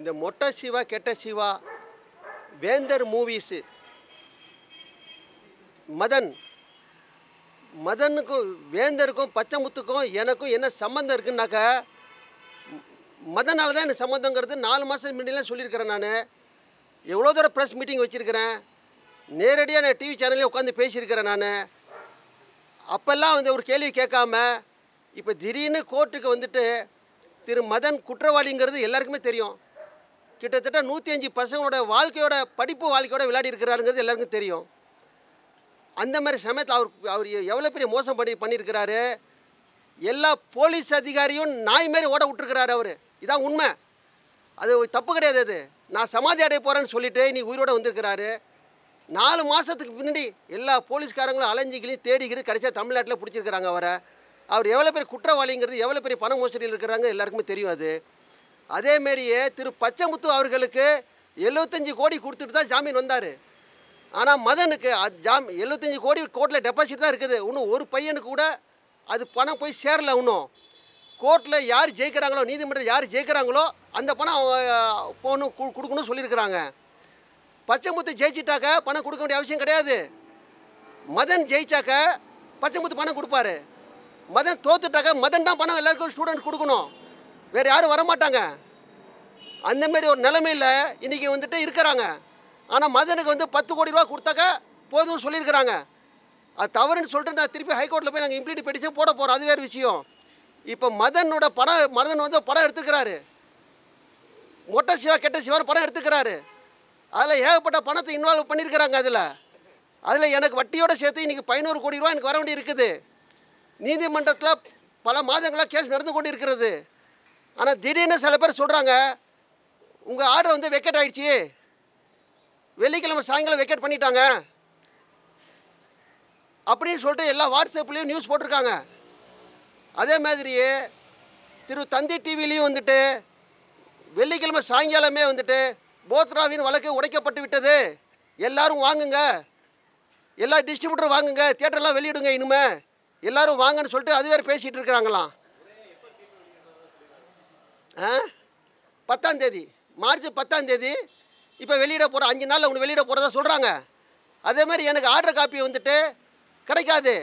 இந்த மொட்டை சிவா கெட்ட சிவா வேந்தர் மூவிஸு மதன் மதனுக்கும் வேந்தருக்கும் பச்சைமுத்துக்கும் எனக்கும் என்ன சம்மந்தம் இருக்குன்னாக்கா மதனால் தான் எனக்கு சம்மந்தங்கிறது நாலு மாதம் முன்னாடிலாம் சொல்லியிருக்கிறேன் நான். எவ்வளோ தூரம் ப்ரெஸ் மீட்டிங் வச்சுருக்கிறேன். நேரடியாக நான் டிவி சேனல்லே உட்காந்து பேசியிருக்கிறேன் நான். அப்போல்லாம் வந்து ஒரு கேள்வி கேட்காம இப்போ திடீர்னு கோர்ட்டுக்கு வந்துட்டு திரு மதன் குற்றவாளிங்கிறது எல்லாருக்குமே தெரியும். கிட்டத்தட்ட நூற்றி அஞ்சு பசங்களோட வாழ்க்கையோட படிப்பு வாழ்க்கையோட விளையாடி இருக்கிறாருங்கிறது எல்லாருக்கும் தெரியும். அந்த மாதிரி சமயத்தில் அவர் அவர் எவ்வளோ பெரிய மோசம் பண்ணி பண்ணியிருக்கிறாரு? எல்லா போலீஸ் அதிகாரியும் நாய் மாரி ஓட விட்டுருக்கிறாரு அவர். இதான் உண்மை. அது தப்பு கிடையாது அது. நான் சமாதி அடைய போகிறேன்னு சொல்லிட்டு நீ உயிரோட வந்திருக்கிறாரு. நாலு மாதத்துக்கு பின்னாடி எல்லா போலீஸ்காரங்களும் அலைஞ்சிக்கிலையும் தேடிக்கிட்டு கடைசியாக தமிழ்நாட்டில் பிடிச்சிருக்கிறாங்க அவரை. அவர் எவ்வளோ பெரிய குற்றவாளிங்கிறது எவ்வளோ பெரிய பண மோசடியில் இருக்கிறாங்க எல்லாருக்குமே தெரியும் அது. அதேமாரியே திரு பச்சைமுத்து அவர்களுக்கு எழுபத்தஞ்சி கோடி கொடுத்துட்டு தான் ஜாமீன் வந்தார். ஆனால் மதனுக்கு அது ஜாம் எழுபத்தஞ்சி கோடி கோர்ட்டில் டெபாசிட் தான் இருக்குது. இன்னும் ஒரு பையனுக்கு கூட அது பணம் போய் சேரல இன்னும். கோர்ட்டில் யார் ஜெயிக்கிறாங்களோ நீதிமன்றம் யார் ஜெயிக்கிறாங்களோ அந்த பணம் போகணும் கு- கொடுக்கணும்னு சொல்லியிருக்கிறாங்க. பச்சைமுத்து ஜெயிச்சிட்டாக்க பணம் கொடுக்க வேண்டிய அவசியம் கிடையாது. மதன் ஜெயிச்சாக்க பச்சைமுத்து பணம் கொடுப்பாரு. மதன் தோத்துட்டாக்க மதன் தான் பணம் எல்லாருக்கும் ஸ்டூடெண்ட் கொடுக்கணும். வேறு யாரும் வரமாட்டாங்க. அந்தமாரி ஒரு நிலைமையில் இன்றைக்கி வந்துட்டு இருக்கிறாங்க. ஆனால் மதனுக்கு வந்து பத்து கோடி ரூபா கொடுத்தாக்க போதும்னு சொல்லியிருக்கிறாங்க. அது தவறுன்னு சொல்லிட்டு நான் திருப்பி ஹைகோர்ட்டில் போய் நாங்கள் இம்ப்ளீட் பெட்டிஷன் போட போகிறோம் அது வேறு விஷயம். இப்போ மதனோட படம் மதன் வந்து படம் எடுத்துக்கிறாரு. மொட்டை சிவா கெட்ட சிவான்னு படம் எடுத்துக்கிறாரு. அதில் ஏகப்பட்ட பணத்தை இன்வால்வ் பண்ணியிருக்கிறாங்க அதில். அதில் எனக்கு வட்டியோட சேர்த்து இன்றைக்கி பதினோரு கோடி ரூபா எனக்கு வர வேண்டி இருக்குது. நீதிமன்றத்தில் பல மாதங்களாக கேஸ் நடந்து கொண்டு இருக்கிறது ஆனால் திடீர்னு சில பேர் சொல்கிறாங்க உங்கள் ஆர்டர் வந்து வெக்கெட் ஆகிடுச்சி வெள்ளிக்கிழமை சாயங்காலம் வெக்கெட் பண்ணிட்டாங்க. அப்படின்னு சொல்லிட்டு எல்லா வாட்ஸ்அப்லேயும் நியூஸ் போட்டிருக்காங்க. அதே மாதிரியே திரு தந்தி டிவிலையும் வந்துட்டு வெள்ளிக்கிழமை சாயங்காலமே வந்துட்டு போத்ராவின் வழக்கு உடைக்கப்பட்டு விட்டது. எல்லாரும் வாங்குங்க. எல்லா டிஸ்ட்ரிபியூட்டரும் வாங்குங்க. தியேட்டர்லாம் வெளியிடுங்க இனிமே. எல்லாரும் வாங்கன்னு சொல்லிட்டு அது வேறு பேசிகிட்டு இருக்கிறாங்களாம். பத்தாம் தேதி. மார்ச் பத்தாம் தேதி. இப்போ வெளியிட போகிற அஞ்சு நாளில் உங்களுக்கு வெளியிட போகிறதா சொல்கிறாங்க அதே மாதிரி எனக்கு ஆர்டர் காப்பி வந்துட்டு கிடைக்காது.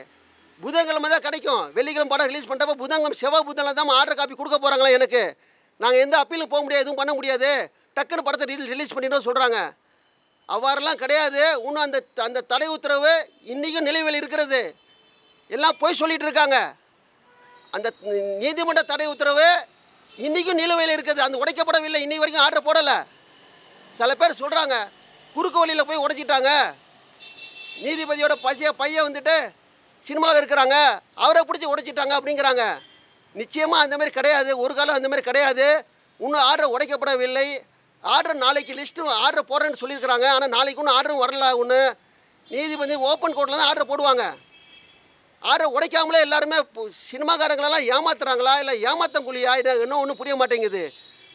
புதன்கிழமை தான் கிடைக்கும். வெள்ளிக்கிழமை படம் ரிலீஸ் பண்ணுறப்ப புதன்கிழமை செவ்வாய் புதன்கிழமை தான் ஆர்டர் காப்பி கொடுக்க போகிறாங்களா எனக்கு. நாங்கள் எந்த அப்பீலும் போக முடியாது எதுவும் பண்ண முடியாது. டக்குன்னு படத்தை ரிலீஸ் பண்ணிடணும் சொல்கிறாங்க அவ்வாறெல்லாம் கிடையாது. இன்னும் அந்த அந்த தடை உத்தரவு இன்றைக்கும் நிலைவில் இருக்கிறது. எல்லாம் போய் சொல்லிகிட்டு இருக்காங்க. அந்த நீதிமன்ற தடை உத்தரவு இன்றைக்கும் நிலுவையில் இருக்குது. அந்த உடைக்கப்படவில்லை. இன்னி வரைக்கும் ஆர்டர் போடலை. சில பேர் சொல்கிறாங்க குறுக்கு வழியில் போய் உடைச்சிட்டாங்க. நீதிபதியோட பைய பையன் வந்துட்டு சினிமாவில் இருக்கிறாங்க. அவரை பிடிச்சி உடைச்சிட்டாங்க அப்படிங்கிறாங்க. நிச்சயமாக அந்தமாதிரி கிடையாது. ஒரு காலம் அந்தமாதிரி கிடையாது. இன்னும் ஆர்டர் உடைக்கப்படவில்லை. ஆர்டர் நாளைக்கு லிஸ்ட்டு ஆர்டர் போடுறேன்னு சொல்லியிருக்கிறாங்க. ஆனால் நாளைக்கு ஒன்றும் ஆர்டரும் வரல. ஒன்று நீதிபதி ஓப்பன் கோர்ட்டில் தான் ஆர்டர் போடுவாங்க. ஆர்டர் உடைக்காமலே எல்லாருமே சினிமாக்காரங்களெல்லாம் ஏமாத்துறாங்களா? இல்லை ஏமாத்தங்குழியா? இது இன்னும் ஒன்றும் புரிய மாட்டேங்குது.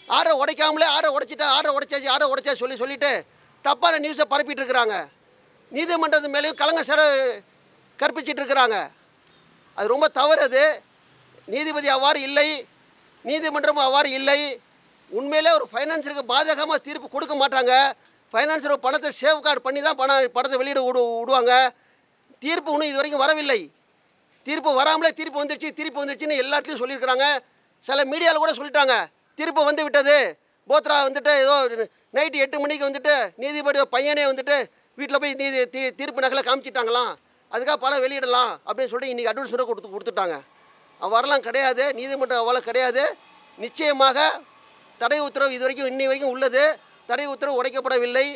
ஆர்டர் உடைக்காமலே ஆர்டர் உடைச்சிட்டா ஆர்டர் உடைச்சாச்சு ஆர்டர் உடைச்சா சொல்லி சொல்லிவிட்டு தப்பான நியூஸை பரப்பிட்டு இருக்கிறாங்க நீதிமன்றத்து மேலேயும் கலங்க சிற கற்பிச்சிட்டு இருக்கிறாங்க அது ரொம்ப தவறு அது. நீதிபதி அவ்வாறு இல்லை. நீதிமன்றமும் அவ்வாறு இல்லை. உண்மையிலே ஒரு ஃபைனான்ஸருக்கு பாதகமாக தீர்ப்பு கொடுக்க மாட்டாங்க. ஃபைனான்ஸர் பணத்தை சேவ் கார்டு பண்ணி தான் பணம் பணத்தை வெளியிட விடு விடுவாங்க தீர்ப்பு இன்னும் இது வரைக்கும் வரவில்லை. தீர்ப்பு வராமலே தீர்ப்பு வந்துருச்சு தீர்ப்பு வந்துருச்சுன்னு எல்லாத்தையும் சொல்லியிருக்கிறாங்க. சில மீடியாவில் கூட சொல்லிட்டாங்க. தீர்ப்பு வந்து விட்டது. போத்ரா வந்துட்டு ஏதோ நைட்டு எட்டு மணிக்கு வந்துட்டு நீதிபதி பையனே வந்துட்டு வீட்டில் போய் நீதி தீ தீர்ப்பு நகலை காமிச்சிட்டாங்களாம். அதுக்காக பணம் வெளியிடலாம் அப்படின்னு சொல்லிட்டு இன்றைக்கி அட்வான்ஸ் கொடுத்து கொடுத்துட்டாங்க. அவ்வாறெல்லாம் கிடையாது. நீதிமன்றம் அவ்வளோ கிடையாது. நிச்சயமாக தடை உத்தரவு இது வரைக்கும் இன்னி வரைக்கும் உள்ளது. தடை உத்தரவு உடைக்கப்படவில்லை.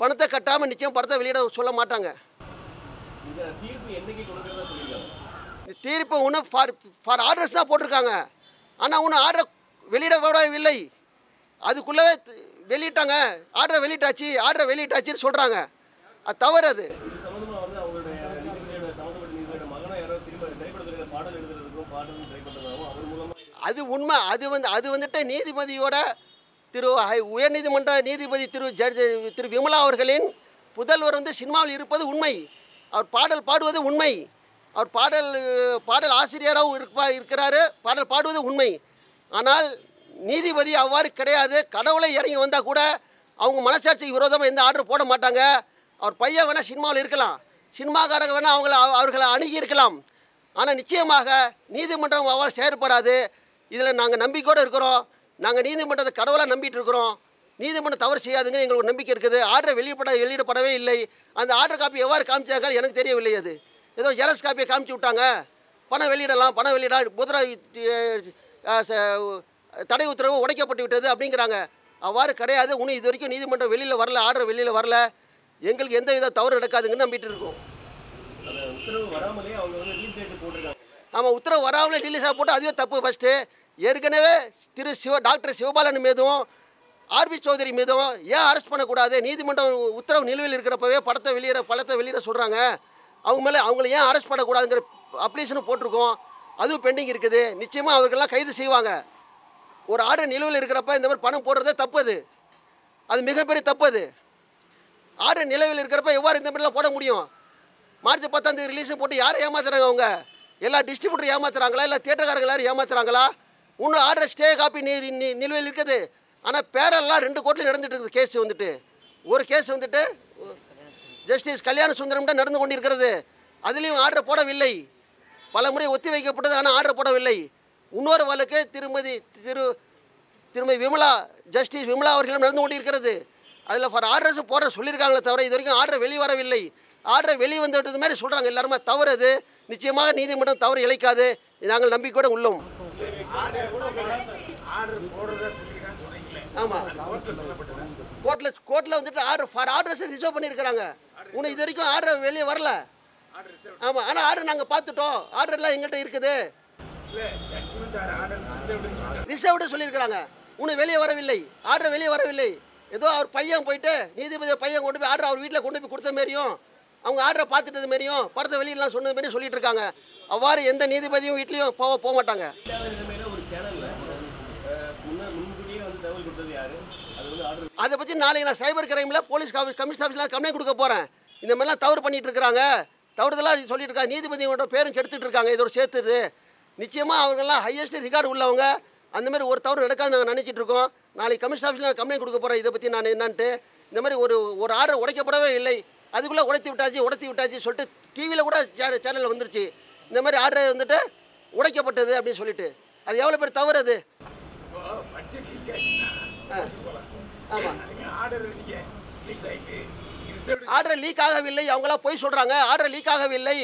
பணத்தை கட்டாமல் நிச்சயம் பணத்தை வெளியிட சொல்ல மாட்டாங்க. தீர்ப்பு என்னைக்கு ஒன்று ஃபார் ஃபார் ஆர்டர்ஸ் தான் போட்டிருக்காங்க. ஆனால் ஒன்றும் ஆர்டர் வெளியிடப்படவில்லை அதுக்குள்ளே வெளியிட்டாங்க. ஆர்டர் வெளியிட்டாச்சு ஆர்டர் வெளியிட்டாச்சுன்னு சொல்கிறாங்க அது தவறு அது. அது உண்மை. அது வந்து அது வந்துட்டு நீதிபதியோட திரு உயர்நீதிமன்ற நீதிபதி திரு ஜட்ஜ் திரு விமலா அவர்களின் புதல்வர் வந்து சினிமாவில் இருப்பது உண்மை. அவர் பாடல் பாடுவது உண்மை. அவர் பாடல் பாடல் ஆசிரியராகவும் இருப்பா இருக்கிறாரு. பாடல் பாடுவது உண்மை. ஆனால் நீதிபதி அவ்வாறு கிடையாது. கடவுளை இறங்கி வந்தால் கூட அவங்க மனசாட்சிக்கு விரோதமாக எந்த ஆர்டர் போட மாட்டாங்க. அவர் பையன் வேணால் சினிமாவில் இருக்கலாம். சினிமாக்காரங்க வேணால் அவங்கள அவர்களை அணுகியிருக்கலாம் ஆனால் நிச்சயமாக நீதிமன்றம் அவ்வாறு செயற்படாது. இதில் நாங்கள் நம்பிக்கையோடு இருக்கிறோம். நாங்கள் நீதிமன்றத்தை கடவுளாக நம்பிட்டு இருக்கிறோம். நீதிமன்றம் தவறு செய்யாதுங்க எங்களுக்கு நம்பிக்கை இருக்குது. ஆர்டர் வெளியிடப்பட வெளியிடப்படவே இல்லை. அந்த ஆர்டர் காப்பி எவ்வாறு காமிச்சாங்க எனக்கு தெரியவில்லை அது. ஏதோ ஜெரஸ் காப்பியை காமிச்சு விட்டாங்க. பணம் வெளியிடலாம் பணம் வெளியிட ச- தடை உத்தரவு உடைக்கப்பட்டு விட்டது அப்படிங்கிறாங்க. அவ்வாறு கிடையாது. இன்னும் இது வரைக்கும் நீதிமன்றம் வெளியில் வரல ஆர்டர் வெளியில் வரல. எங்களுக்கு எந்த வித தவறு நடக்காதுங்கன்னு நம்பிட்டு இருக்கோம். ஆமாம் உத்தரவு வராமலே ரிலீஸாக போட்டு அதுவே தப்பு ஃபஸ்ட்டு ஏற்கனவே திரு சிவ டாக்டர் சிவபாலன் மீதும் ஆர்பி சௌதரி மீதும் ஏன் அரெஸ்ட் பண்ணக்கூடாது? நீதிமன்றம் உத்தரவு நிலுவையில் இருக்கிறப்பவே படத்தை வெளியிட படத்தை வெளியிட சொல்கிறாங்க அவங்க மேலே அவங்கள ஏன் அரெஸ்ட் பண்ணக்கூடாதுங்கிற அப்ளிகேஷனும் போட்டிருக்கோம். அதுவும் பெண்டிங் இருக்குது. நிச்சயமாக அவர்கள்லாம் கைது செய்வாங்க. ஒரு ஆர்டர் நிலுவையில் இருக்கிறப்ப இந்த மாதிரி பணம் போடுறதே தப்பு அது. அது மிகப்பெரிய தப்பு அது. ஆர்டர் நிலவில் இருக்கிறப்ப எவ்வாறு இந்த மாதிரிலாம் போட முடியும்? மார்ச் பத்தாம் தேதி போட்டு யாரை ஏமாத்துறாங்க அவங்க? எல்லா டிஸ்ட்ரிபியூட்டர் ஏமாத்துறாங்களா? இல்லை தியேட்டர்காரங்க எல்லாரும் ஏமாத்துறாங்களா? இன்னும் ஆர்டர் ஸ்டே காப்பி நிலுவையில் இருக்குது. ஆனால் பேரெல்லாம் ரெண்டு கோர்ட்டில் நடந்துட்டு இருக்குது கேஸ் வந்துட்டு. ஒரு கேஸ் வந்துட்டு ஜஸ்டிஸ் கல்யாண சுந்தரம் நடந்து கொண்டிருக்கிறது. அதுலேயும் ஆர்டர் போடவில்லை. பல முறை ஒத்தி வைக்கப்பட்டது ஆனால் ஆர்டர் போடவில்லை. இன்னொரு வழக்கு திருமதி திரு திருமதி விமலா ஜஸ்டிஸ் விமலா அவர்களும் நடந்து கொண்டிருக்கிறது. அதில் ஃபார் ஆர்டர்ஸ் போட சொல்லியிருக்காங்களே தவிர இது வரைக்கும் ஆர்டர் வெளியே வரவில்லை. ஆர்டர் வெளியே வந்துவிட்டது மாதிரி சொல்கிறாங்க எல்லாருமே தவறு அது நிச்சயமாக நீதிமன்றம் தவறு இழைக்காது. நாங்கள் நம்பிக்கையோடு உள்ளோம். ஆர்டர் ஆமாம் கோர்ட்டில் கோர்ட்டில் வந்துட்டு ஆர்டர் ஃபார் ஆர்டர்ஸ் ரிசர்வ் பண்ணியிருக்கிறாங்க. இன்னும் இது வரைக்கும் ஆர்டர் வெளியே வரல. ஆமாம் ஆனால் ஆர்டர் நாங்கள் பார்த்துட்டோம். ஆர்டர்லாம் எங்கள்கிட்ட இருக்குது. ரிசர்வ்டு சொல்லியிருக்கிறாங்க. இன்னும் வெளியே வரவில்லை. ஆர்டர் வெளியே வரவில்லை. ஏதோ அவர் பையன் போயிட்டு நீதிபதி பையன் கொண்டு போய் ஆர்டர் அவர் வீட்டில் கொண்டு போய் கொடுத்த மாரியும் அவங்க ஆர்டரை பார்த்துட்டது மாரியும் படத்தை வெளியிலாம் சொன்னது மாரி சொல்லிட்டு இருக்காங்க. அவ்வாறு எந்த நீதிபதியும் வீட்லேயும் போக போக மாட்டாங்க. அதை பற்றி நாளைக்கு நான் சைபர் கிரைமில் போலீஸ் ஆஃபீஸ் கமிஷன் ஆஃபீஸில் கம்ப்ளைண்ட் கொடுக்க போகிறேன் இந்த மாதிரிலாம் தவறு பண்ணிட்டு இருக்கிறாங்க. தவறுதெல்லாம் சொல்லிட்டு இருக்காங்க. நீதிபதியோட பேரும் கெடுத்துட்டு இருக்காங்க. இதோட சேர்த்துது நிச்சயமாக அவங்கெல்லாம் ஹையஸ்ட் ரிகார்டு உள்ளவங்க. அந்த மாதிரி ஒரு தவறு நடக்காது நாங்கள் நினச்சிட்டு இருக்கோம். நாளைக்கு கமிஷன் ஆஃபீஸில் கம்ப்ளைண்ட் கொடுக்க போகிறேன் இதை பற்றி நான் என்னன்ட்டு. இந்த மாதிரி ஒரு ஒரு ஆர்டர் உடைக்கப்படவே இல்லை. அதுக்குள்ளே உடைத்து விட்டாச்சு உடைத்து விட்டாச்சு சொல்லிட்டு டிவியில் கூட சேனலில் வந்துருச்சு. இந்த மாதிரி ஆர்டர் வந்துட்டு உடைக்கப்பட்டது அப்படின்னு சொல்லிட்டு. அது எவ்வளோ பேர் தவறு அது? ஆமாம் நீங்கள் ஆர்டர் லீக் ஆகவில்லை. அவங்களாம் போய் சொல்கிறாங்க ஆர்டர் லீக் ஆகவில்லை.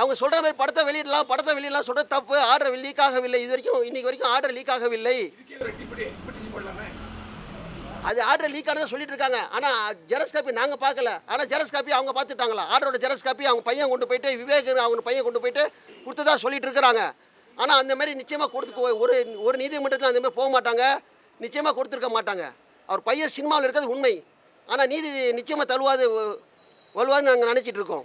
அவங்க சொல்கிற மாதிரி படத்தை வெளியிடலாம் படத்தை வெளியிடலாம் சொல்கிற தப்பு. ஆர்டர் லீக் ஆகவில்லை. இது வரைக்கும் இன்னைக்கு வரைக்கும் ஆர்டர் லீக் ஆகவில்லை. அது ஆர்டர் லீக் ஆனதை சொல்லிட்டு இருக்காங்க. ஆனால் ஜெரஸ் காப்பி நாங்கள் பார்க்கல. ஆனால் ஜெரஸ் காப்பி அவங்க பார்த்துட்டாங்களா? ஆர்டரோட ஜெரஸ் காப்பி அவங்க பையன் கொண்டு போயிட்டு விவேக் அவங்க பையன் கொண்டு போயிட்டு கொடுத்ததா சொல்லிட்டு இருக்கிறாங்க. ஆனால் அந்த மாதிரி நிச்சயமாக கொடுத்து ஒரு ஒரு நீதிமன்றத்தில் அந்த மாதிரி போக மாட்டாங்க. நிச்சயமாக கொடுத்துருக்க மாட்டாங்க. அவர் பையன் சினிமாவில் இருக்கிறது உண்மை. ஆனால் நீதி நிச்சயமாக தழுவாது வலுவாதுன்னு நாங்கள் நினச்சிட்டு இருக்கோம்.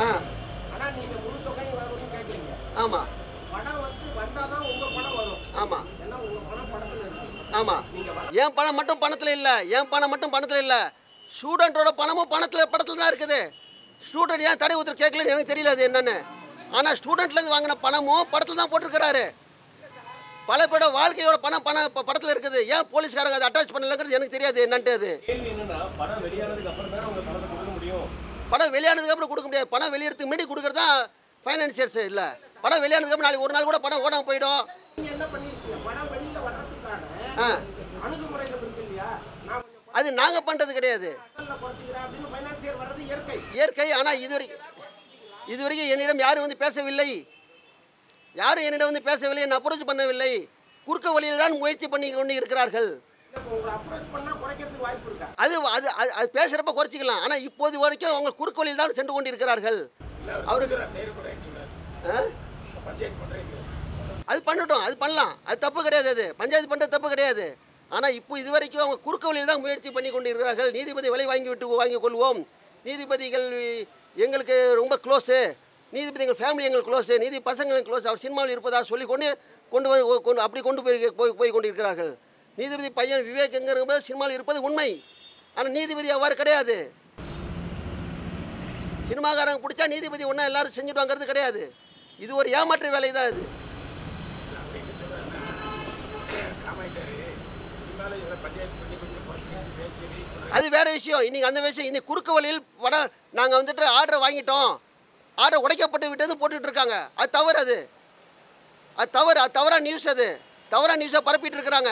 ஆ. ஆமாம் ஆமாம் ஆமாம் என் பணம் மட்டும் பணத்தில் இல்லை என் பணம் மட்டும் பணத்தில் இல்லை? ஸ்டூடெண்ட்டோட பணமும் பணத்தில் படத்தில் தான் இருக்குது. ஸ்டூடெண்ட் ஏன் தடை உத்தரவு கேட்கலன்னு எனக்கு தெரியல அது என்னென்னு. ஆனால் ஸ்டூடெண்ட்லேருந்து வாங்கின பணமும் படத்தில் தான் போட்டிருக்கிறாரு. பல பேரோட வாழ்க்கையோட பணம் பணம் படத்தில் இருக்குது. ஏன் போலீஸ்காரங்க அதை அட்டாச் பண்ணலங்கிறது எனக்கு தெரியாது. என்னன்ட்டு அது? படம் வெளியானதுக்கு அப்புறம் கொடுக்க முடியாது. பணம் வெளியிடத்துக்கு முன்னாடி கொடுக்குறது தான் ஃபைனான்சியர்ஸ் இல்லை. படம் வெளியானதுக்கு அப்புறம் நாளைக்கு ஒரு நாள் கூட பணம் ஓடாமல் போயிடும். அது நாங்கள் பண்ணுறது கிடையாது. இயற்கை. ஆனால் இதுவரை இதுவரைக்கும் என்னிடம் யாரும் வந்து பேசவில்லை. யாரும் என்னிடம் வந்து பேசவில்லை என்னை அப்ரோச் பண்ணவில்லை. குறுக்க வழியில் தான் முயற்சி பண்ணி கொண்டு இருக்கிறார்கள். அது அது அது- அது பேசுகிறப்ப குறைச்சிக்கலாம். ஆனால் இப்போது வரைக்கும் அவங்க குறுக்க வழியில் தான் சென்று கொண்டு இருக்கிறார்கள் அவருக்கு ஆ? அது பண்ணட்டும் அது பண்ணலாம். அது தப்பு கிடையாது அது. பஞ்சாயத்து பண்ணுறது தப்பு கிடையாது. ஆனால் இப்போ இது வரைக்கும் அவங்க குறுக்க வழியில் தான் முயற்சி பண்ணி கொண்டு இருக்கிறார்கள் நீதிபதி விலை வாங்கி விட்டு வாங்கிக் கொள்வோம். நீதிபதிகள் எங்களுக்கு ரொம்ப க்ளோஸு நீதிபதி எங்கள் ஃபேமிலி எங்களுக்கு க்ளோஸு நீதி பசங்க க்ளோஸ் அவர் சினிமாவில் இருப்பதாக சொல்லி கொண்டு கொண்டு வந்து கொண்டு அப்படி கொண்டு போய் போய் போய் கொண்டு இருக்கிறார்கள் நீதிபதி பையன் விவேக் எங்கிறபோது சினிமாவில் இருப்பது உண்மை. ஆனால் நீதிபதி அவ்வாறு கிடையாது. சினிமாக்காரங்க பிடிச்சா நீதிபதி ஒன்றா எல்லாரும் செஞ்சுடுவாங்கிறது கிடையாது. இது ஒரு ஏமாற்று வேலை தான் இது. அது வேற விஷயம். இன்னைக்கு அந்த விஷயம் இன்னைக்கு குறுக்கு வழியில் படம் நாங்கள் வந்துட்டு ஆர்டர் வாங்கிட்டோம். ஆடை உடைக்கப்பட்டு விட்டது போட்டுட்டு இருக்காங்க அது தவறு அது. அது தவறு அது தவறான நியூஸ் அது. தவறான நியூஸை பரப்பிட்டு இருக்கிறாங்க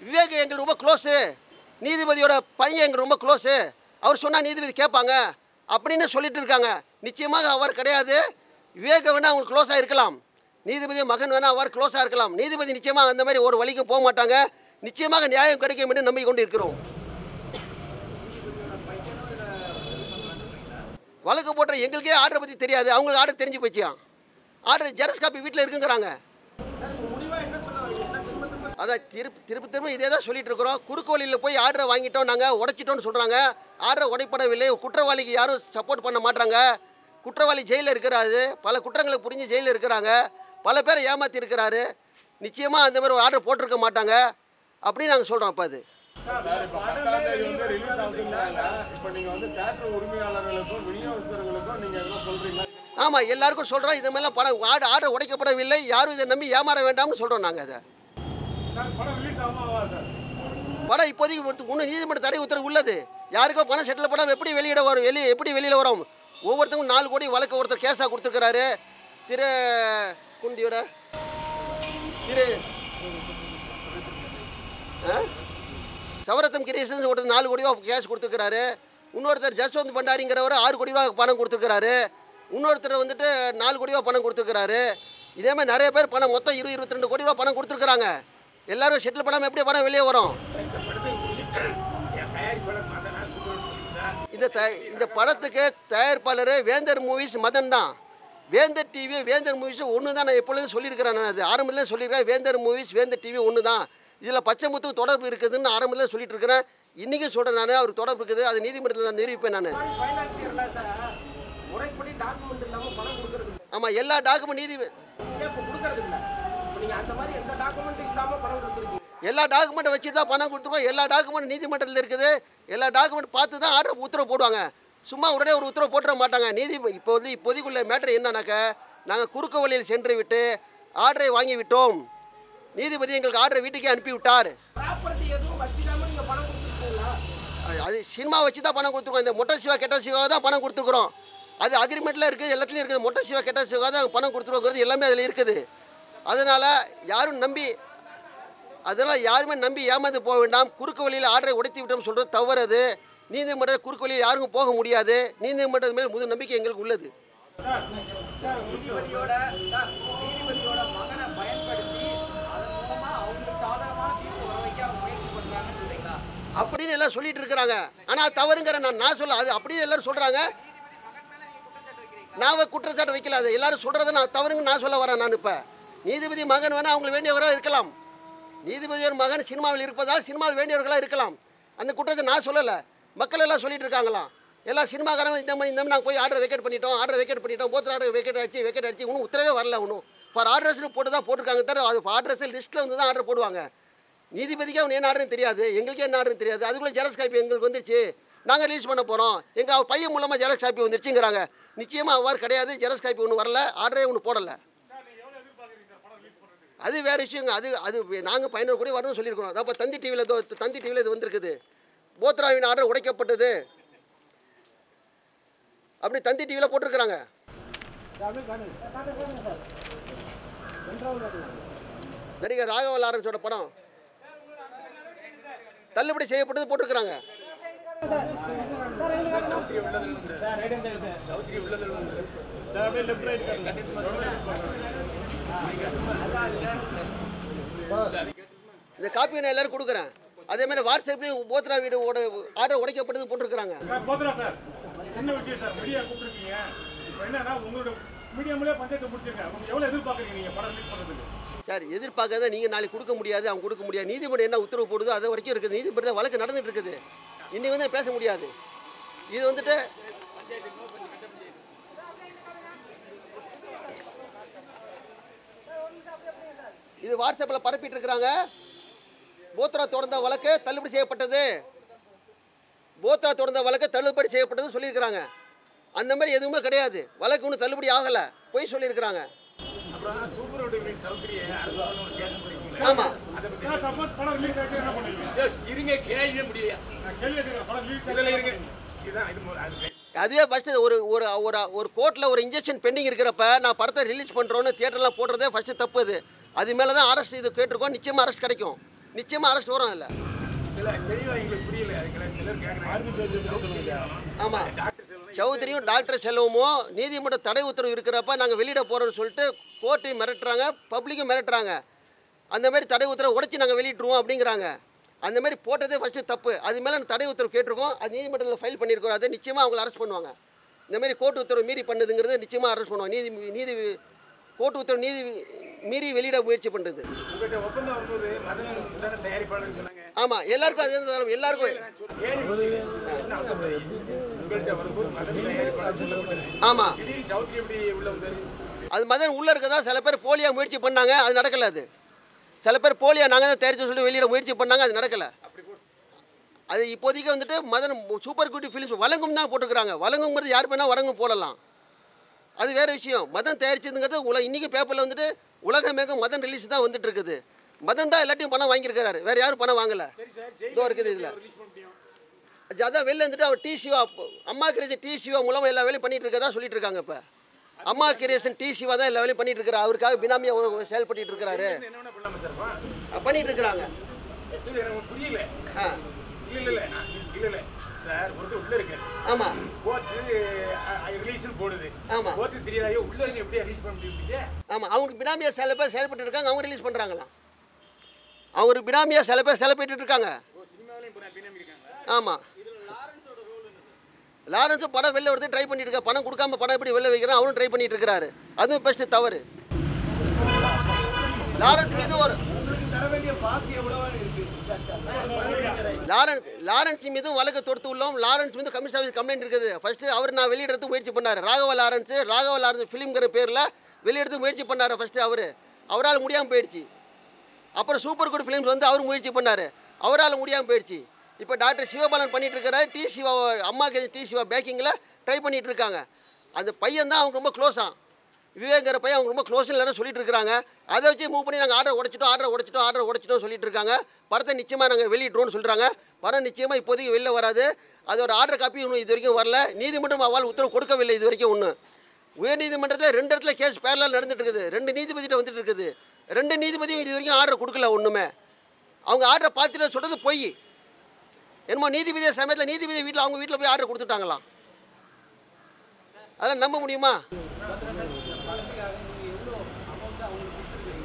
விவேக் எங்களுக்கு ரொம்ப க்ளோஸு நீதிபதியோட பையன் எங்களுக்கு ரொம்ப க்ளோஸு அவர் சொன்னால் நீதிபதி கேட்பாங்க. அப்படின்னு சொல்லிட்டு இருக்காங்க நிச்சயமாக அவர் கிடையாது. விவேக வேணால் அவங்களுக்கு க்ளோஸாக இருக்கலாம். நீதிபதி மகன் வேணால் அவர் க்ளோஸாக இருக்கலாம். நீதிபதி நிச்சயமாக அந்த மாதிரி ஒரு வழிக்கும் போக மாட்டாங்க நிச்சயமாக நியாயம் கிடைக்கும் என்று நம்பிக்கொண்டு இருக்கிறோம். வழக்கு போட்ட எங்களுக்கே ஆர்டரை பற்றி தெரியாது. அவங்களுக்கு ஆர்டர் தெரிஞ்சு போச்சியா ஆர்டர் ஜெரஸ் காப்பி வீட்டில் இருக்குங்கிறாங்க. அதான் திருப்பி திருப்பி திரும்ப இதே தான் சொல்லிட்டு இருக்கிறோம். குறுக்கு வழியில் போய் ஆர்டரை வாங்கிட்டோம் நாங்கள் உடைச்சிட்டோம்னு சொல்கிறாங்க ஆர்டரை உடைப்படவில்லை. குற்றவாளிக்கு யாரும் சப்போர்ட் பண்ண மாட்டாங்க குற்றவாளி ஜெயிலில் இருக்கிறாரு. பல குற்றங்களை புரிஞ்சு ஜெயிலில் இருக்கிறாங்க. பல பேரை ஏமாற்றி இருக்கிறாரு. நிச்சயமாக அந்த மாதிரி ஒரு ஆர்டர் போட்டிருக்க மாட்டாங்க. அப்படின்னு நாங்கள் சொல்கிறோம் அப்போ அது. இப்போ வந்து தேட்டர் உரிமையாளர்களுக்கும் ஆமாம் எல்லாருக்கும் சொல்கிறோம் இது மாதிரிலாம் படம் ஆர்டர் ஆர்டர் உடைக்கப்படவில்லை. யாரும் இதை நம்பி ஏமாற வேண்டாம்னு சொல்கிறோம் நாங்கள் அதை. படம் இப்போதைக்கு இன்னும் நீதிமன்ற தடை உத்தரவு உள்ளது. யாருக்கோ பணம் செட்டில் படம் எப்படி வெளியிட வரும்? வெளியே எப்படி வெளியில் வரும்? ஒவ்வொருத்தரும் நாலு கோடி வழக்கு ஒருத்தர் கேஸாக கொடுத்துருக்கிறாரு. திரு குண்டியோட. திரு ஆ? சவரத்தம் கிரீசன் ஒருத்தர் நாலு கோடி ரூபா கேஷ் கொடுத்துருக்கிறாரு. இன்னொருத்தர் ஜஸ்வந்த் பண்டாரிங்கிறவர் ஆறு கோடி ரூபா பணம் கொடுத்துருக்கிறாரு. இன்னொருத்தர் வந்துட்டு நாலு கோடி ரூபா பணம் கொடுத்துருக்கிறாரு. இதே மாதிரி நிறைய பேர் பணம் மொத்தம் இருபது இருபத்தி ரெண்டு கோடி ரூபா பணம் கொடுத்துருக்குறாங்க. எல்லாரும் செட்டில் பண்ணாமல் எப்படி பணம் வெளியே வரும்? இந்த த இந்த படத்துக்கு தயாரிப்பாளர் வேந்தர் மூவிஸ் மதன் தான். வேந்தர் டிவி வேந்தர் மூவிஸ் ஒன்று தான் நான் எப்பொழுதும் சொல்லியிருக்கிறேன் நான். அது ஆரம்பத்தில் சொல்லியிருக்கேன் வேந்தர் மூவிஸ் வேந்தர் டிவி ஒன்று தான். இதில் பச்சை முத்து தொடர்பு இருக்குதுன்னு ஆரம்பத்தில் சொல்லிட்டு இருக்கிறேன் இன்றைக்கும் சொல்கிறேன் நான் அவர் தொடர்பு இருக்குது. அது நீதிமன்றத்தில் நான் நிரூபிப்பேன் நான். ஆமாம் எல்லா டாக்குமெண்ட் நீதி எல்லா டாக்குமெண்ட்டை வச்சு தான் பணம் கொடுத்துருவோம் எல்லா டாக்குமெண்ட் நீதிமன்றத்தில் இருக்குது. எல்லா டாக்குமெண்ட் பார்த்து தான் ஆர்டர் உத்தரவு போடுவாங்க. சும்மா உடனே ஒரு உத்தரவு போட்டுற மாட்டாங்க. நீதி இப்போ வந்து இப்போதைக்குள்ள மேட்ரு என்னன்னாக்க நாங்கள் குறுக்கு வழியில் சென்று விட்டு ஆர்டரை வாங்கி விட்டோம். நீதிபதி எங்களுக்கு ஆர்டரை வீட்டுக்கே அனுப்பி விட்டார். ப்ராப்பர்ட்டி எதுவும் வச்சுக்காம நீங்கள் பணம் கொடுத்துருக்கீங்களா? அது- அது சினிமா வச்சு தான் பணம் கொடுத்துருக்கோம். இந்த மொட்டை சிவா கெட்ட சிவா தான் பணம் கொடுத்துருக்குறோம். அது அக்ரிமெண்ட்டில் இருக்குது எல்லாத்துலேயும் இருக்குது. மொட்டை சிவா கெட்ட சிவா தான் பணம் கொடுத்துருவோங்கிறது எல்லாமே அதில் இருக்குது. அதனால் யாரும் நம்பி அதெல்லாம் யாருமே நம்பி ஏமாந்து போக வேண்டாம். குறுக்கு வழியில் ஆர்டரை உடைத்து விட்டோம் சொல்கிறது தவறு அது நீதிமன்ற குறுக்கு வழியில் யாருக்கும் போக முடியாது. நீதிமன்றத்து மேல் முழு நம்பிக்கை எங்களுக்கு உள்ளது. அப்படின்னு எல்லாம் சொல்லிட்டு இருக்கிறாங்க. ஆனால் தவறுங்கிற நான் நான் சொல்ல அது அப்படின்னு எல்லாரும் சொல்கிறாங்க நான் குற்றச்சாட்டு வைக்கல அது எல்லாரும் சொல்கிறத நான் தவறுங்க நான் சொல்ல வரேன் நான் இப்போ. நீதிபதி மகன் வேணால் அவங்களுக்கு வேண்டியவராக இருக்கலாம். நீதிபதியோட மகன் சினிமாவில் இருப்பதால் சினிமாவில் வேண்டியவர்களாக இருக்கலாம். அந்த குற்றத்தை நான் சொல்லலை. மக்கள் எல்லாம் சொல்லிட்டு இருக்காங்களாம். எல்லா சினிமாக்காரங்க இந்த மாதிரி இந்த மாதிரி நாங்கள் போய் ஆர்டர் வெக்கேட் பண்ணிட்டோம் ஆர்டர் வெக்கேட் பண்ணிட்டோம் போத்தர் ஆர்டர் வெக்கேட் ஆச்சு வெக்கேட் ஆச்சு. ஒன்றும் உத்தரவே வரல ஒன்றும் ஃபார் ஆர்டர்ஸ்னு போட்டு தான் போட்டிருக்காங்க தவிர அது ஆர்டர்ஸ் லிஸ்ட்டில் வந்து தான் ஆர்டர் போடுவாங்க. நீதிபதிக்கு அவன் என்ன ஆர்டர்னு தெரியாது. எங்களுக்கே என்ன ஆர்டர்னு தெரியாது. அதுக்குள்ளே ஜெரஸ் காப்பி எங்களுக்கு வந்துருச்சு. நாங்கள் ரிலீஸ் பண்ண போகிறோம் எங்கள் அவர் பையன் மூலமாக ஜெராக்ஸ் காப்பி வந்துருச்சுங்கிறாங்க நிச்சயமாக அவ்வாறு கிடையாது. ஜெராக்ஸ் காப்பி ஒன்று வரல. ஆர்டரே ஒன்று போடலை. அது வேறு விஷயங்க. அது அது நாங்கள் பயனர் கூட வரணும்னு சொல்லியிருக்கிறோம். அப்போ தந்தி டிவியில் தந்தி டிவியில் இது வந்திருக்குது. போத்ராவின் ஆர்டர் உடைக்கப்பட்டது. அப்படி தந்தி டிவியில் போட்டிருக்கிறாங்க. நடிகர் ராகவ லாரன்ஸோட படம். தள்ளுபடி செய்யப்பட்டது போட்டிருக்கிறாங்க. இந்த காப்பி நான் எல்லாரும் கொடுக்குறேன். அதே மாதிரி வாட்ஸ்அப்லேயும் போத்ரா வீடோட ஆர்டர் உடைக்கப்பட்டது போட்டிருக்கிறாங்க. போதுரா சார். சின்ன விஷயம் மீடியா கூப்பிட்டுருக்கீங்க. என்னன்னா உங்களோட எதிர்பார்க்காத நீங்கள் நாளைக்கு கொடுக்க முடியாது அவங்க கொடுக்க முடியாது. நீதிமன்றம் என்ன உத்தரவு போடுதோ அது வரைக்கும் இருக்குது. நீதிமன்றத்தில் வழக்கு நடந்துட்டு இருக்குது. இன்னைக்கு வந்து பேச முடியாது. இது வந்துட்டு இது வாட்ஸ்அப்பில் பரப்பிட்டு இருக்கிறாங்க. போத்ரா தொடர்ந்த வழக்கு தள்ளுபடி செய்யப்பட்டது. போத்ரா தொடர்ந்த வழக்கு தள்ளுபடி செய்யப்பட்டது சொல்லியிருக்கிறாங்க. அந்த மாதிரி எதுவுமே கிடையாது. வழக்கு ஒன்றும் தள்ளுபடி ஆகலை. பொய் சொல்லியிருக்கிறாங்க. ஆமாம் இருங்க முடியா அதுவே ஃபஸ்ட்டு ஒரு ஒரு ஒரு ஒரு கோர்ட்டில் ஒரு இன்ஜெக்ஷன் பெண்டிங் இருக்கிறப்ப நான் படத்தை ரிலீஸ் பண்ணுறோன்னு தியேட்டர்லாம் போடுறதே ஃபஸ்ட்டு தப்பு அது அது மேலே தான் அரெஸ்ட் இது கேட்டிருக்கோம் நிச்சயமாக அரெஸ்ட் கிடைக்கும். நிச்சயமாக அரெஸ்ட் வரும் இல்லை ஆமாம் சௌத்ரியும் டாக்டர் செல்வமும் நீதிமன்ற தடை உத்தரவு இருக்கிறப்ப நாங்கள் வெளியிட போகிறோம்னு சொல்லிட்டு கோர்ட்டையும் மிரட்டுறாங்க பப்ளிக்கும் மிரட்டுறாங்க. அந்த மாதிரி தடை உத்தரவு உடச்சி நாங்கள் வெளியிட்டுருவோம் அப்படிங்கிறாங்க. அந்த மாதிரி போட்டதே ஃபஸ்ட்டு தப்பு. அது மேலே தடை உத்தரவு கேட்டிருக்கோம். அது நீதிமன்றத்தில் ஃபைல் பண்ணியிருக்கோம் அதை நிச்சயமாக அவங்கள அரெஸ்ட் பண்ணுவாங்க. இந்த மாதிரி கோர்ட் உத்தரவு மீறி பண்ணுதுங்கிறது நிச்சயமாக அரெஸ்ட் பண்ணுவாங்க. நீதி நீதி கோர்ட் உத்தரவு நீதி மீறி வெளியிட முயற்சி பண்ணுறது தானே ஆமாம் எல்லாருக்கும் அது எல்லாருக்கும். நான் ஆமாம் அது மதன் உள்ளே இருக்கதா சில பேர் போலியா முயற்சி பண்ணாங்க. அது நடக்கல அது. சில பேர் போலியா நாங்கள் தான் தயாரித்து சொல்லி வெளியிட முயற்சி பண்ணாங்க அது நடக்கல. அது இப்போதைக்கு வந்துட்டு மதன் சூப்பர் குட்டி ஃபிலிம்ஸ் வழங்கும் தான் போட்டுக்கிறாங்க. வழங்குங்கிறது யார் வேணால் வழங்கும் போடலாம். அது வேறு விஷயம். மதன் தயாரிச்சதுங்கிறது உல இன்றைக்கி பேப்பரில் வந்துட்டு உலகமேகம் மதன் ரிலீஸ் தான் வந்துட்டு இருக்குது. மதன் தான் எல்லாத்தையும் பணம் வாங்கியிருக்கிறாரு. வேறு யாரும் பணம் வாங்கலை. இதோ இருக்குது இதில். அதான் வெளில வந்துட்டு அவர் டி சிவா அம்மா கிரியேஷன் டி சிவா மூலமாக எல்லா வேலையும் பண்ணிட்டு இருக்கதா சொல்லிட்டு இருக்காங்க இப்போ. அம்மா கிரியேஷன் டிசிவா தான் எல்லா வேலையும் பண்ணிட்டு இருக்காரு அவருக்காக பினாமியாக செயல்பட்டு இருக்கிறாரு பண்ணிட்டு இருக்கிறாங்க புரியல ஆ. இல்ல இல்ல இல்ல நான் இல்ல சார் ஒருத்தர் உள்ள இருக்காரு ஆமாம் கோர்ட்டு ரிலீஸ்னு போடுது ஆமா. கோர்ட்டு தெரியாதா ஐயோ, உள்ள இருங்க எப்படி ரிலீஸ் பண்ண முடியுங்க ஆமாம் அவங்க பினாமியாக சில பேர் செயல்பட்டு இருக்காங்க அவங்க ரிலீஸ் பண்ணுறாங்களாம் அவங்களுக்கு பினாமியாக சில பேர் செயல்பட்டு இருக்காங்க ஓ சினிமாவிலையும் இப்போ நான் பின்னாடி இருக்காங்க ஆமாம் லாரன்ஸும் படம் வெளில வரது ட்ரை பண்ணிட்டு இருக்கா பணம் கொடுக்காம படம் எப்படி வெளில வைக்கிறான் அவரும் ட்ரை பண்ணிட்டு இருக்கிறாரு அதுவும் பெஸ்ட் தவறு. லாரன்ஸ் மீது ஒரு லாரன்ஸ் லாரன்ஸ் மீதும் வழக்கு தொடுத்து உள்ளோம். லாரன்ஸ் மீது கமிஷன் ஆஃபீஸ் கம்ப்ளைண்ட் இருக்குது. ஃபர்ஸ்ட் அவர் நான் வெளியிடறதுக்கு முயற்சி பண்ணார். ராகவ லாரன்ஸ் ராகவ லாரன்ஸ் ஃபிலிம்ங்கிற பேரில் வெளியிடறதுக்கு முயற்சி பண்ணார் ஃபஸ்ட்டு அவர். அவரால் முடியாமல் போயிடுச்சு. அப்புறம் சூப்பர் குட் ஃபிலிம்ஸ் வந்து அவர் முயற்சி பண்ணார். அவரால் முடியாமல் போயிடுச்சு. இப்போ டாக்டர் சிவபாலன் பண்ணிட்டு இருக்கிற டி சிவா அம்மா டி சிவா பேக்கிங்கில் ட்ரை பண்ணிட்டு இருக்காங்க அந்த பையன் தான் அவங்க ரொம்ப க்ளோஸான் விவேங்கிற பையன் அவங்க ரொம்ப க்ளோஸ் இல்லைன்னு சொல்லிட்டு இருக்காங்க அதை வச்சு மூவ் பண்ணி நாங்கள் ஆர்டர் உடச்சிட்டோம் ஆர்டர் உடைச்சிட்டோம் ஆர்டர் உடச்சிட்டோம் சொல்லிட்டு இருக்காங்க படத்தை நிச்சயமாக நாங்கள் வெளியிட்றோம்னு சொல்கிறாங்க படம் நிச்சயமாக இப்போதைக்கு வெளில வராது. அதோட ஆர்டர் காப்பி இன்னும் இது வரைக்கும் வரல. நீதிமன்றம் அவ்வாறு உத்தரவு கொடுக்கவில்லை இது வரைக்கும் ஒன்று உயர்நீதிமன்றத்தில் ரெண்டு இடத்துல கேஸ் பேரலாக நடந்துட்டு இருக்குது ரெண்டு நீதிபதிகிட்ட வந்துட்டு இருக்குது ரெண்டு நீதிபதியும் இது வரைக்கும் ஆர்டர் கொடுக்கல ஒன்றுமே அவங்க ஆர்டரை பார்த்துட்டு சொல்கிறது பொய். என்னமோ நீதிபதி சமயத்தில் நீதிபதி வீட்டில் அவங்க வீட்டில் போய் ஆர்டர் கொடுத்துட்டாங்களாம். அதெல்லாம் நம்ப முடியுமா?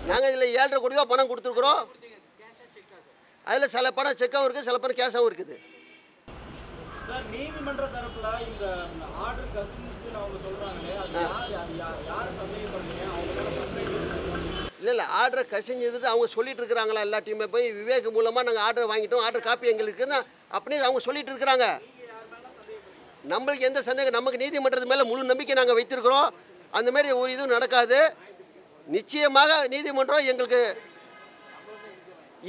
நாங்கள் இதில் ஏழரை கோடி ரூபா பணம் கொடுத்துருக்குறோம். அதில் சில பணம் செக்காகவும் இருக்குது சில பணம் கேஷாகவும் இருக்குது. நீதிமன்ற தரப்புல இந்த ஆர்டர் கசிஞ்சுன்னு அவங்க சொல்றாங்களே. இல்லை இல்லை ஆர்டரை கசிஞ்சது அவங்க சொல்லிட்டு இருக்கிறாங்களா எல்லாத்தையுமே போய் விவேக் மூலமாக நாங்கள் ஆர்டர் வாங்கிட்டோம் ஆர்டர் காப்பி எங்களுக்கு தான் அப்படின்னு அவங்க சொல்லிட்டு இருக்கிறாங்க. நம்மளுக்கு எந்த சந்தேகம் நமக்கு நீதிமன்றத்து மேலே முழு நம்பிக்கை நாங்கள் வைத்திருக்கிறோம். அந்த மாதிரி ஒரு இதுவும் நடக்காது. நிச்சயமாக நீதிமன்றம் எங்களுக்கு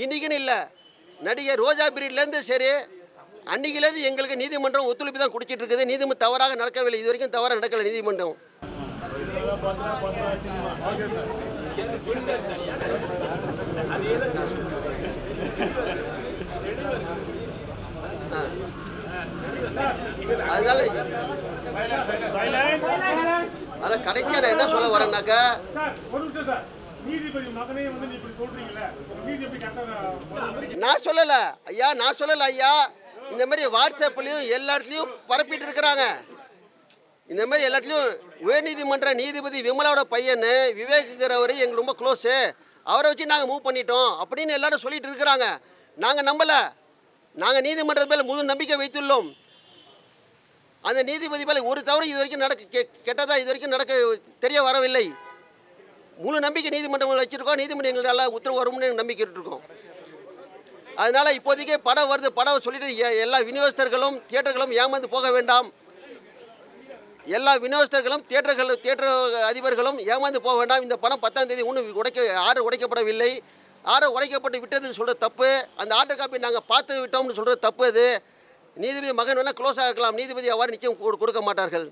இன்றைக்குன்னு இல்லை. நடிகை ரோஜா பீரியட்லேருந்து சரி அன்றைக்கிலேருந்து எங்களுக்கு நீதிமன்றம் ஒத்துழைப்பு தான் கொடுத்துட்டு இருக்குது. நீதிமன்றம் தவறாக நடக்கவில்லை. இது வரைக்கும் தவறாக நடக்கலை நீதிமன்றம். அதனால அதில் கடைசியாக நான் என்ன சொல்ல வரேன்னாக்கா நான் சொல்லல ஐயா நான் சொல்லலை ஐயா. இந்த மாதிரி வாட்ஸ்அப்லேயும் எல்லா இடத்துலையும் பரப்பிட்டு இருக்கிறாங்க. இந்த மாதிரி எல்லாத்துலேயும் உயர்நீதிமன்ற நீதிபதி விமலாவோட பையன் விவேக்குங்கிறவர் எங்களுக்கு ரொம்ப க்ளோஸு அவரை வச்சு நாங்கள் மூவ் பண்ணிட்டோம் அப்படின்னு எல்லாரும் சொல்லிட்டு இருக்கிறாங்க. நாங்கள் நம்பலை. நாங்கள் நீதிமன்றத்து மேலே முழு நம்பிக்கை வைத்துள்ளோம். அந்த நீதிபதி மேலே ஒரு தவறு இது வரைக்கும் நடக்க கெ கெட்டதாக இது வரைக்கும் நடக்க தெரிய வரவில்லை. முழு நம்பிக்கை நீதிமன்றங்கள் வச்சுருக்கோம். நீதிமன்றம் எங்களுக்கு நல்லா உத்தரவு வரும்னு நம்பிக்கை இருக்கோம் அதனால் இப்போதைக்கு படம் வருது. படம் சொல்லிட்டு எல்லா விநியோகஸ்தர்களும் தியேட்டர்களும் ஏமாந்து போக வேண்டாம். எல்லா விநியோகஸ்தர்களும் தியேட்டர்கள் தியேட்டர் அதிபர்களும் ஏமாந்து போக வேண்டாம். இந்த பணம் பத்தாம் தேதி ஒன்றும் உடைக்க ஆர்டர் உடைக்கப்படவில்லை. ஆர்டர் உடைக்கப்பட்டு விட்டதுன்னு சொல்கிற தப்பு. அந்த ஆர்டர் காப்பி நாங்கள் பார்த்து விட்டோம்னு சொல்கிறது தப்பு அது. நீதிபதி மகன் வேணால் க்ளோஸாக இருக்கலாம். நீதிபதி அவ்வாறு நிச்சயம் கொடுக்க மாட்டார்கள்.